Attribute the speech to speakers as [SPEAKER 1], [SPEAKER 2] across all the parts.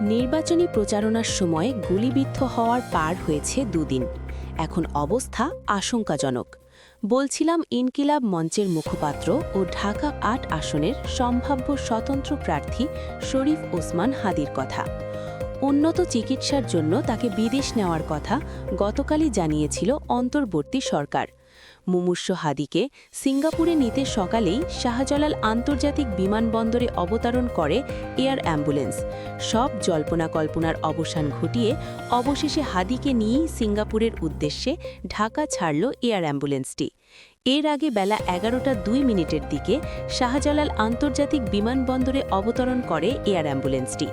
[SPEAKER 1] নির্বাচনী প্রচারণার সময় গুলিবিদ্ধ হওয়ার পার হয়েছে দুদিন। এখন অবস্থা আশঙ্কাজনক। বলছিলাম ইনকিলাব মঞ্চের মুখপাত্র ও ঢাকা আট আসনের সম্ভাব্য স্বতন্ত্র প্রার্থী শরীফ ওসমান হাদির কথা। উন্নত চিকিৎসার জন্য তাকে বিদেশ নেওয়ার কথা গতকালই জানিয়েছিল অন্তর্বর্তী সরকার। মুমূর্ষ হাদিকে সিঙ্গাপুরে নিতে সকালেই শাহজালাল আন্তর্জাতিক বিমানবন্দরে অবতরণ করে এয়ার অ্যাম্বুলেন্স। সব জল্পনা কল্পনার অবসান ঘটিয়ে অবশেষে হাদিকে নিয়েই সিঙ্গাপুরের উদ্দেশ্যে ঢাকা ছাড়ল এয়ার অ্যাম্বুলেন্সটি। এর আগে বেলা এগারোটা দুই মিনিটের দিকে শাহজালাল আন্তর্জাতিক বিমানবন্দরে অবতরণ করে এয়ার অ্যাম্বুলেন্সটি।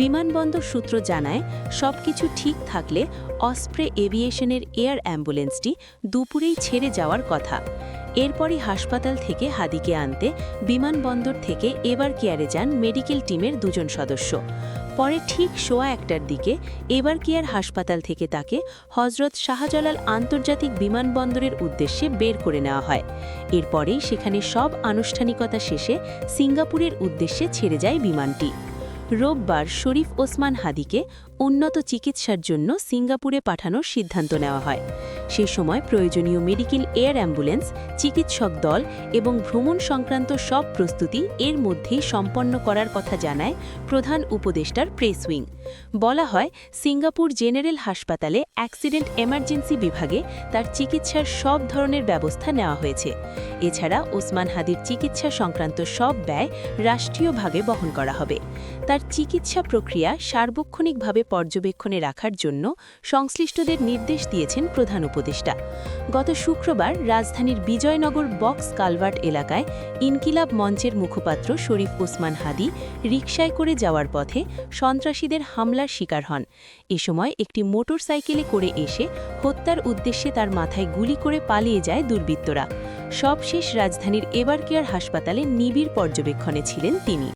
[SPEAKER 1] বিমানবন্দর সূত্র জানায়, সবকিছু ঠিক থাকলে অস্প্রে এভিয়েশনের এয়ার অ্যাম্বুলেন্সটি দুপুরেই ছেড়ে যাওয়ার কথা। এরপরই হাসপাতাল থেকে হাদিকে আনতে বিমানবন্দর থেকে এবার কেয়ারে যান মেডিকেল টিমের দুজন সদস্য। পরে ঠিক সোয়া একটার দিকে এবার কেয়ার হাসপাতাল থেকে তাকে হজরত শাহজালাল আন্তর্জাতিক বিমানবন্দরের উদ্দেশ্যে বের করে নেওয়া হয়। এরপরেই সেখানে সব আনুষ্ঠানিকতা শেষে সিঙ্গাপুরের উদ্দেশ্যে ছেড়ে যায় বিমানটি। রোববার শরীফ ওসমান হাদিকে উন্নত চিকিৎসার জন্য সিঙ্গাপুরে পাঠানোর সিদ্ধান্ত নেওয়া হয়। সে সময় প্রয়োজনীয় মেডিকেল এয়ার অ্যাম্বুলেন্স, চিকিৎসক দল এবং ভ্রমণ সংক্রান্ত সব প্রস্তুতি এর মধ্যেই সম্পন্ন করার কথা জানায় প্রধান উপদেষ্টার প্রেস উইং। বলা হয়, সিঙ্গাপুর জেনারেল হাসপাতালে অ্যাক্সিডেন্ট এমার্জেন্সি বিভাগে তার চিকিৎসার সব ধরনের ব্যবস্থা নেওয়া হয়েছে। এছাড়া ওসমান হাদির চিকিৎসা সংক্রান্ত সব ব্যয় রাষ্ট্রীয়ভাবে বহন করা হবে। তার চিকিৎসা প্রক্রিয়া সার্বক্ষণিকভাবে পর্যবেক্ষণে রাখার জন্য সংশ্লিষ্টদের নির্দেশ দিয়েছেন প্রধান উপদেষ্টা। গত শুক্রবার রাজধানীর বিজয়নগর বক্স কালভার্ট এলাকায় ইনকিলাব মঞ্চের মুখপাত্র শরীফ ওসমান হাদি রিকশায় করে যাওয়ার পথে সন্ত্রাসীদের হামলার শিকার হন। এ সময় একটি মোটর সাইকেলে করে এসে হত্যার উদ্দেশ্যে তার মাথায় গুলি করে পালিয়ে যায় দুর্বৃত্তরা। সবশেষ রাজধানীর এবার কেয়ার হাসপাতালে নিবিড় পর্যবেক্ষণে ছিলেন তিনি।